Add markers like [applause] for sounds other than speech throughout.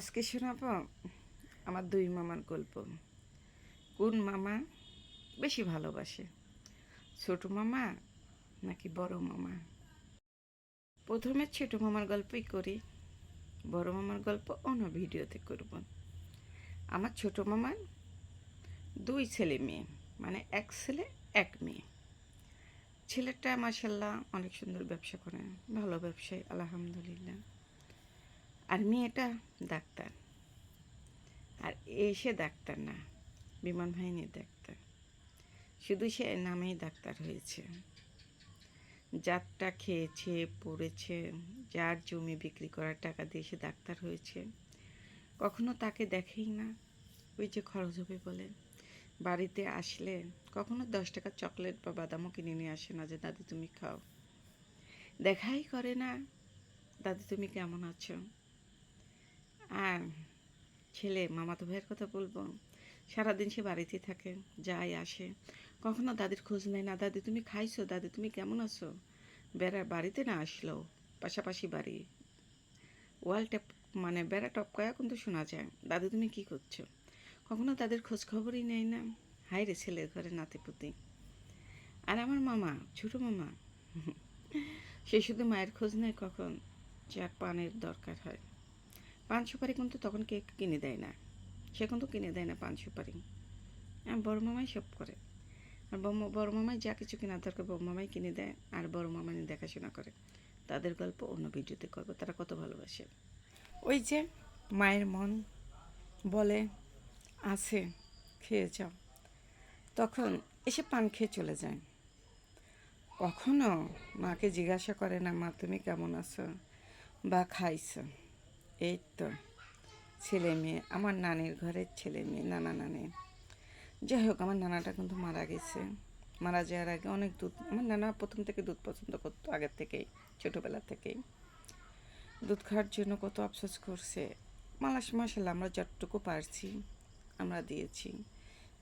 আজকে শোনাব আমার দুই মামার গল্প। কোন মামা বেশি ভালোবাসে, ছোট মামা নাকি বড় মামা? প্রথমে ছোট মামার গল্পই করি, বড় মামার গল্প অন্য ভিডিওতে করব। আমার ছোট মামার দুই ছেলে মেয়ে মানে এক ছেলে, এক মেয়ে। ছেলেটা মাসাল্লাহ অনেক সুন্দর ব্যবসা করে, ভালো ব্যবসায়ী, আলহামদুলিল্লাহ। আর মেয়েটা ডাক্তার। আর এসে ডাক্তার না, বিমান বাহিনীর ডাক্তার। শুধু সে নামেই ডাক্তার হয়েছে। যারটা খেয়েছে, পড়েছে, যার জমি বিক্রি করার টাকা দিয়ে সে ডাক্তার হয়েছে। কখনো তাকে দেখেই না, ওই যে খরচ হবে বলে। বাড়িতে আসলে কখনো দশ টাকা চকলেট বা বাদামও কিনে নিয়ে আসে না যে, দাদি তুমি খাও। দেখাই করে না, দাদি তুমি কেমন আছো? আর ছেলে মামাতো ভাইয়ের কথা বলব। সারাদিন সে বাড়িতে থাকে, যায়, আসে। কখনো দাদির খোঁজ নেয় না, দাদি, তুমি খাইছো? দাদি, তুমি কেমন আছো? বেড়া বাড়িতে না আসলো পাশাপাশি বাড়ি। ওয়াল ট্যাপ মানে বেড়া টপকায়া কিন্তু শোনা যায়, দাদি, তুমি কি করছ? কখনো তাদের খোঁজ খবরই নেয় না। হাই রে ছেলের ঘরে নাতি পুতি আর আমার মামা, ছোট মামা, [laughs] সে শুধু মায়ের খোঁজ নেয় কখন যার পানের দরকার হয়। পান সুপারি কিন্তু তখন কেক কিনে দেয় না। সে কিন্তু কিনে দেয় না পান সুপারি। আর বড় মামাই সব করে। আর বড় মামাই যা কিছু কেনা দরকার বড় মামাই কিনে দেয় আর বড় মামাই দেখাশোনা করে। তাদের গল্প অন্য ভিডিওতে করব। তারা কত ভালোবাসে। ওই যে মায়ের মন বলে, আছে, খেয়ে যাও। তখন এসে পান খেয়ে চলে যায়। কখনো মাকে জিজ্ঞাসা করে, না মা, তুমি কেমন আছো? বা খাইছো? এই তো, ছেলে মেয়ে, আমার নানির ঘরের ছেলে মেয়ে, নানা নানি। যাই হোক, আমার নানাটা কিন্তু মারা গেছে। মারা যাওয়ার আগে অনেক দুধ, আমার নানা প্রথম থেকে দুধ পছন্দ করতো, আগের থেকেই, ছোটোবেলা থেকেই। দুধ খাওয়ার জন্য কত আফসোস করছে। মালাস মাসাল্লাহ আমরা যতটুকু পারছি, আমরা দিয়েছি।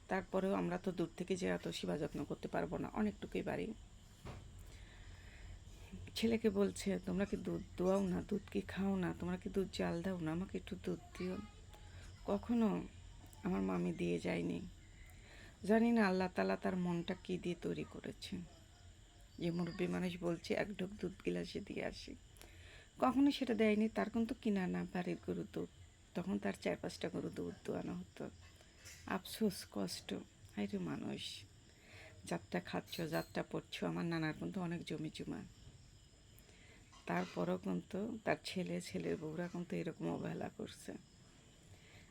তারপরেও আমরা তো দূর থেকে যে এত সেবা যত্ন করতে পারব না, অনেকটুকুই বাড়ি ছেলেকে বলছে, তোমরা কি দুধ দোয়াও না? দুধ কি খাও না? তোমরা কি দুধ জাল দাও না? আমাকে একটু দুধ দিও। কখনো আমার মামি দিয়ে যায়নি। জানি না আল্লাহ তালা তার মনটা কী দিয়ে তৈরি করেছে। যে মুরব্বী মানুষ বলছে, এক ঢোক দুধ গিলাসে দিয়ে আসি। কখনো সেটা দেয়নি। তার কিন্তু কিনা না বাড়ির গরু দুধ। তখন তার চার পাঁচটা গরু দুধ দোয়ানো হতো। আফসোস, কষ্ট। হাইরে মানুষ, যাত্রা খাচ্ছ, যাত্রা পড়ছো। আমার নানার কিন্তু অনেক জমি জমা তারপরও কিন্তু তার ছেলে, ছেলের বউরা কিন্তু এরকম অবহেলা করছে।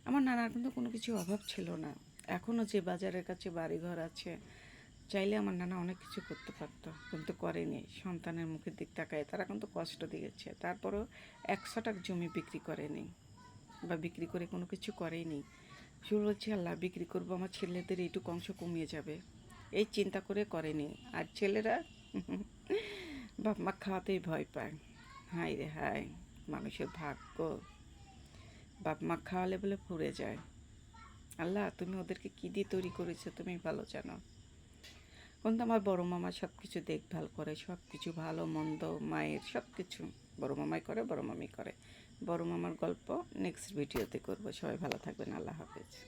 আমার নানার কিন্তু কোনো কিছু অভাব ছিল না। এখনও যে বাজারের কাছে বাড়িঘর আছে, চাইলে আমার নানা অনেক কিছু করতে পারত, কিন্তু করেনি। সন্তানের মুখের দিক তাকায়, তারা কিন্তু কষ্ট দিয়েছে। তারপরও একশো টাকা জমি বিক্রি করেনি বা বিক্রি করে কোনো কিছু করেনি। শুরু হচ্ছে আল্লাহ, বিক্রি করব, আমার ছেলেদের এইটুকু অংশ কমিয়ে যাবে। এই চিন্তা করে করেনি। আর ছেলেরা বাপ মা খাওয়াতেই ভয় পায়। হাই রে হাই মানুষের ভাগ্য। বাপ মা খাওয়ালে বলে ফুরে যায়। আল্লাহ, তুমি ওদেরকে কী দিয়ে তৈরি করেছ তুমি ভালো জানো। কিন্তু আমার বড় মামা সব কিছু দেখভাল করে সব কিছু ভালো, মন্দ, মায়ের সব কিছু বড় মামাই করে, বড় মামি করে। বড় মামার গল্প নেক্সট ভিডিওতে করব। সবাই ভালো থাকবেন, আল্লাহ হাফেজ।